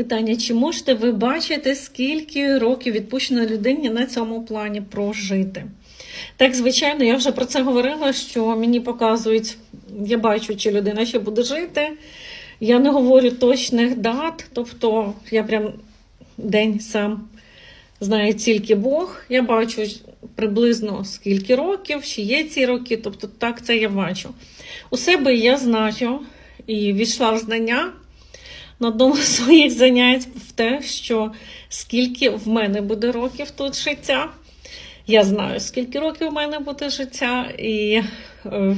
Питання: чи можете ви бачити, скільки років відпущено людині на цьому плані прожити? Так, звичайно, я вже про це говорила, що мені показують, я бачу, чи людина ще буде жити. Я не говорю точних дат, тобто я прям день сам знає тільки Бог. Я бачу приблизно скільки років, чи є ці роки, тобто так це я бачу. У себе я знаю і війшла в знання на одному з своїх занять в те, що скільки в мене буде років тут життя. Я знаю, скільки років в мене буде життя, і е,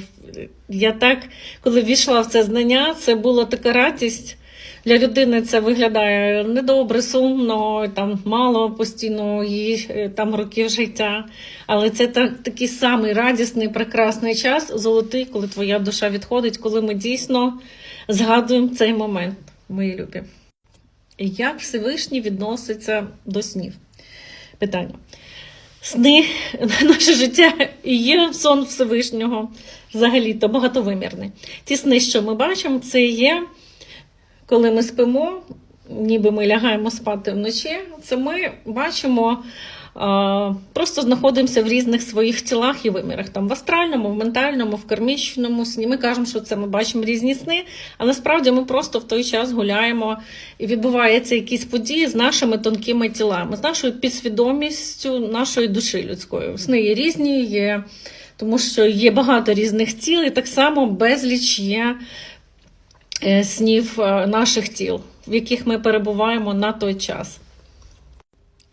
я так, коли війшла в це знання, це була така радість. Для людини це виглядає недобре, сумно, там мало постійно її е, там років життя. Але це так, такий самий радісний, прекрасний час, золотий, коли твоя душа відходить, коли ми дійсно згадуємо цей момент, мої любі. Як Всевишній відноситься до снів? Питання. Сни, наше життя і є сон Всевишнього, взагалі-то багатовимірний. Ті сни, що ми бачимо, це є, коли ми спимо, ніби ми лягаємо спати вночі, це ми бачимо, просто знаходимося в різних своїх тілах і вимірах. Там в астральному, в ментальному, в кармічному сні. Ми кажемо, що це ми бачимо різні сни, а насправді ми просто в той час гуляємо і відбуваються якісь події з нашими тонкими тілами, з нашою підсвідомістю нашої душі людської. Сни є різні, є, тому що є багато різних тіл, і так само безліч є е, снів е, наших тіл, в яких ми перебуваємо на той час.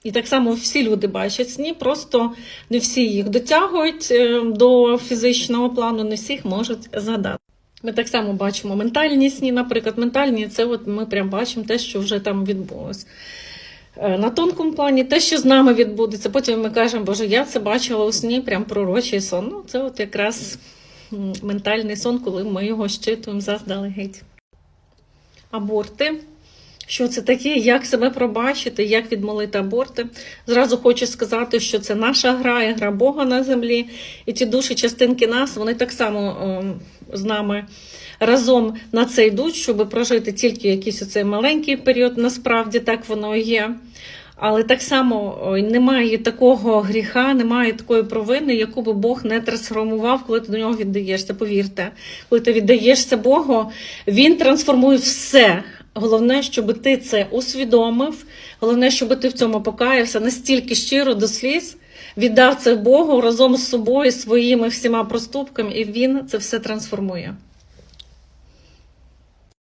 І так само всі люди бачать сні, просто не всі їх дотягують е, до фізичного плану, не всіх можуть згадати. Ми так само бачимо ментальні сні, наприклад, ментальні це от ми прям бачимо те, що вже там відбулось. Е, На тонкому плані те, що з нами відбудеться. Потім ми кажемо, Боже, я це бачила у сні, прям пророчий сон. Ну, це от якраз ментальний сон, коли ми його щитуємо заздалегідь. Аборти. Що це таке, як себе пробачити, як відмолити аборти. Зразу хочу сказати, що це наша гра, і гра Бога на землі. І ті душі, частинки нас, вони так само ем, з нами разом на це йдуть, щоб прожити тільки якийсь оцей маленький період, насправді так воно і є. Але так само ой, немає такого гріха, немає такої провини, яку би Бог не трансформував, коли ти до нього віддаєшся. Повірте, коли ти віддаєшся Богу, Він трансформує все. Головне, щоб ти це усвідомив. Головне, щоб ти в цьому покаявся настільки щиро до сліз, віддав це Богу разом з собою, своїми всіма проступками, і він це все трансформує.